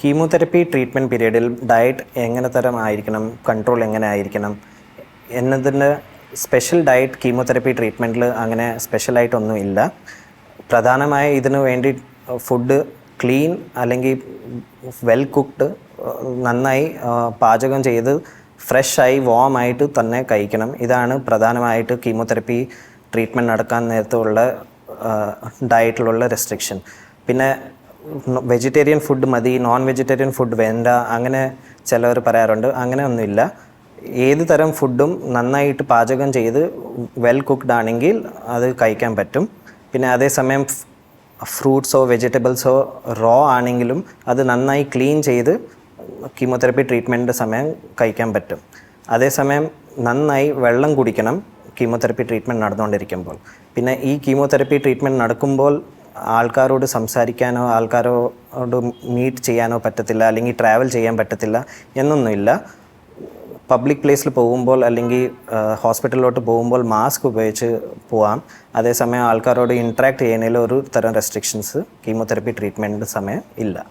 Chemotherapy treatment പീരീഡിൽ diet എങ്ങനെ തരം ആയിരിക്കണം കൺട്രോൾ എങ്ങനെ ആയിരിക്കണം എന്നതിന് സ്പെഷ്യൽ ഡയറ്റ് കീമോതെറപ്പി ട്രീറ്റ്മെന്റിൽ അങ്ങനെ സ്പെഷ്യലായിട്ടൊന്നും ഇല്ല. പ്രധാനമായി ഇതിനു വേണ്ടി ഫുഡ് ക്ലീൻ അല്ലെങ്കിൽ വെൽ കുക്ക്ഡ് നന്നായി പാചകം ചെയ്ത് ഫ്രഷായി ആയിട്ട് തന്നെ കഴിക്കണം. ഇതാണ് പ്രധാനമായിട്ട് കീമോതെറപ്പി ട്രീറ്റ്മെന്റ് നടക്കാൻ നേരത്തുള്ള ഡയറ്റിലുള്ള റെസ്ട്രിക്ഷൻ പിന്നെ വെജിറ്റേറിയൻ ഫുഡ് മതി നോൺ വെജിറ്റേറിയൻ ഫുഡ് വേണ്ട അങ്ങനെ ചിലവർ പറയാറുണ്ട്. അങ്ങനെ ഒന്നുമില്ല. ഏത് തരം ഫുഡും നന്നായിട്ട് പാചകം ചെയ്ത് വെൽ കുക്ക്ഡ് ആണെങ്കിൽ അത് കഴിക്കാൻ പറ്റും. പിന്നെ അതേസമയം ഫ്രൂട്ട്സോ വെജിറ്റബിൾസോ റോ ആണെങ്കിലും അത് നന്നായി ക്ലീൻ ചെയ്ത് കീമോതെറപ്പി ട്രീറ്റ്മെന്റ് സമയം കഴിക്കാൻ പറ്റും. അതേസമയം നന്നായി വെള്ളം കുടിക്കണം കീമോതെറപ്പി ട്രീറ്റ്മെന്റ് നടന്നുകൊണ്ടിരിക്കുമ്പോൾ. പിന്നെ ഈ കീമോതെറപ്പി ട്രീറ്റ്മെന്റ് നടക്കുമ്പോൾ ആൾക്കാരോട് സംസാരിക്കാനോ ആൾക്കാരോട് മീറ്റ് ചെയ്യാനോ പറ്റത്തില്ല അല്ലെങ്കിൽ ട്രാവൽ ചെയ്യാൻ പറ്റത്തില്ല എന്നൊന്നുമില്ല. പബ്ലിക് പ്ലേസിൽ പോകുമ്പോൾ അല്ലെങ്കിൽ ഹോസ്പിറ്റലിലോട്ട് പോകുമ്പോൾ മാസ്ക് ഉപയോഗിച്ച് പോവാം. അതേസമയം ആൾക്കാരോട് ഇൻട്രാക്ട് ചെയ്യുന്നതിൽ ഒരു തരം റെസ്ട്രിക്ഷൻസ് കീമോതെറപ്പി ട്രീറ്റ്മെന്റിന്റെ സമയം ഇല്ല.